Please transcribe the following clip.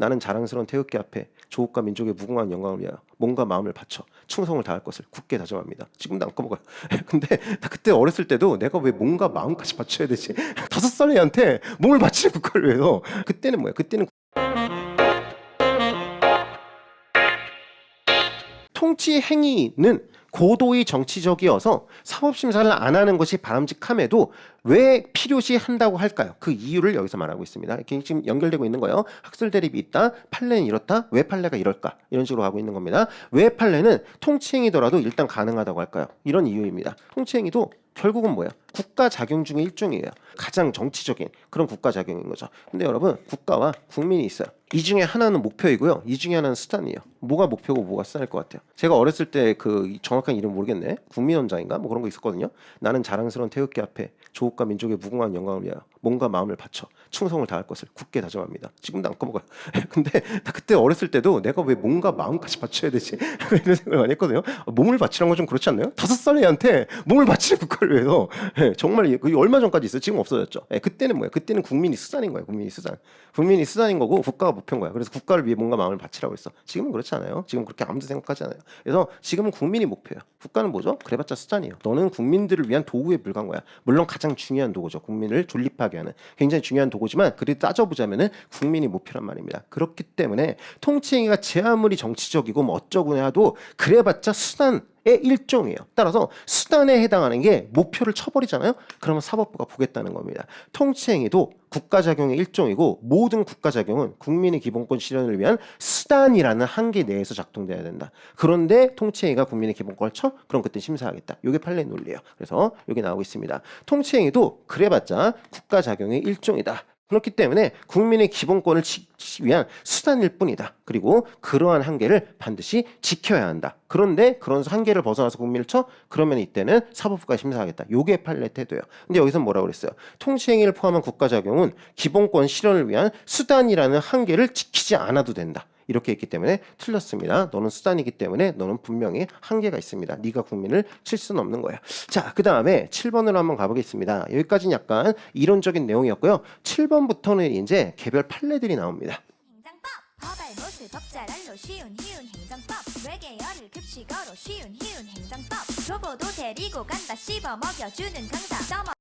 나는 자랑스러운 태극기 앞에 조국과 민족의 무궁한 영광을 위하여 몸과 마음을 바쳐 충성을 다할 것을 굳게 다짐합니다. 지금도 안 까먹어요. 근데 나 그때 어렸을 때도 내가 왜 몸과 마음까지 바쳐야 되지? 다섯 살 애한테 몸을 바치는 국가를 위해서 그때는 뭐야? 그때는 통치 행위는 고도의 정치적이어서 사법심사를 안 하는 것이 바람직함에도 왜 필요시 한다고 할까요? 그 이유를 여기서 말하고 있습니다. 지금 연결되고 있는 거예요. 학술 대립이 있다. 판례는 이렇다. 왜 판례가 이럴까? 이런 식으로 하고 있는 겁니다. 왜 판례는 통치행위더라도 일단 가능하다고 할까요? 이런 이유입니다. 통치행위도 결국은 뭐예요? 국가 작용 중의 일종이에요. 가장 정치적인 그런 국가 작용인 거죠. 근데 여러분 국가와 국민이 있어요. 이 중에 하나는 목표이고요. 이 중에 하나는 수단이에요. 뭐가 목표고 뭐가 수단일 것 같아요. 제가 어렸을 때 그 정확한 이름 모르겠네. 국민원장인가 뭐 그런 거 있었거든요. 나는 자랑스러운 태극기 앞에 조 국과 민족의 무궁한 영광을 위하여 몸과 마음을 바쳐 충성을 다할 것을 굳게 다짐합니다. 지금도 안 까먹어요. 근데 나 그때 어렸을 때도 내가 왜 몸과 마음까지 바쳐야 되지? 이런 생각을 많이 했거든요. 몸을 바치는 건 좀 그렇지 않나요? 다섯 살 애한테 몸을 바치는 국가를 위해서 예, 정말 얼마 전까지 있어요. 지금 없어졌죠. 예, 그때는 뭐예요? 그때는 국민이 수단인 거예요. 국민이 수단. 국민이 수단인 거고 국가가 목표인 거야. 그래서 국가를 위해 뭔가 마음을 바치라고 했어. 지금은 그렇지 않아요. 지금 그렇게 아무도 생각하지 않아요. 그래서 지금은 국민이 목표예요. 국가는 뭐죠? 그래봤자 수단이에요. 너는 국민들을 위한 도구에 불과한 거야. 물론 가장 중요한 도구죠. 국민을 존립하게 하는 굉장히 중요한 도구지만 그래도 따져보자면은 국민이 목표란 말입니다. 그렇기 때문에 통치행위가 제 아무리 정치적이고 뭐 어쩌고 해도 그래봤자 수단 의 일종이에요. 따라서 수단에 해당하는 게 목표를 쳐버리잖아요. 그러면 사법부가 보겠다는 겁니다. 통치행위도 국가작용의 일종이고 모든 국가작용은 국민의 기본권 실현을 위한 수 단이라는 한계 내에서 작동돼야 된다. 그런데 통치행위가 국민의 기본권을 쳐? 그럼 그때 심사하겠다. 이게 판례 논리예요. 그래서 여기 나오고 있습니다. 통치행위도 그래봤자 국가 작용의 일종이다. 그렇기 때문에 국민의 기본권을 지키기 위한 수단일 뿐이다. 그리고 그러한 한계를 반드시 지켜야 한다. 그런데 그런 한계를 벗어나서 국민을 쳐? 그러면 이때는 사법부가 심사하겠다. 요게 판례 태도예요. 근데 여기서 뭐라고 그랬어요? 통치행위를 포함한 국가작용은 기본권 실현을 위한 수단이라는 한계를 지키지 않아도 된다. 이렇게 했기 때문에 틀렸습니다. 너는 수단이기 때문에 너는 분명히 한계가 있습니다. 네가 국민을 칠 수는 없는 거야. 자, 그 다음에 7번으로 한번 가보겠습니다. 여기까지는 약간 이론적인 내용이었고요. 7번부터는 이제 개별 판례들이 나옵니다. 법자랄로 쉬운 희운 행정법 외계어를 급식어로 쉬운 희운 행정법 교보도 데리고 간다 씹어 먹여주는 강사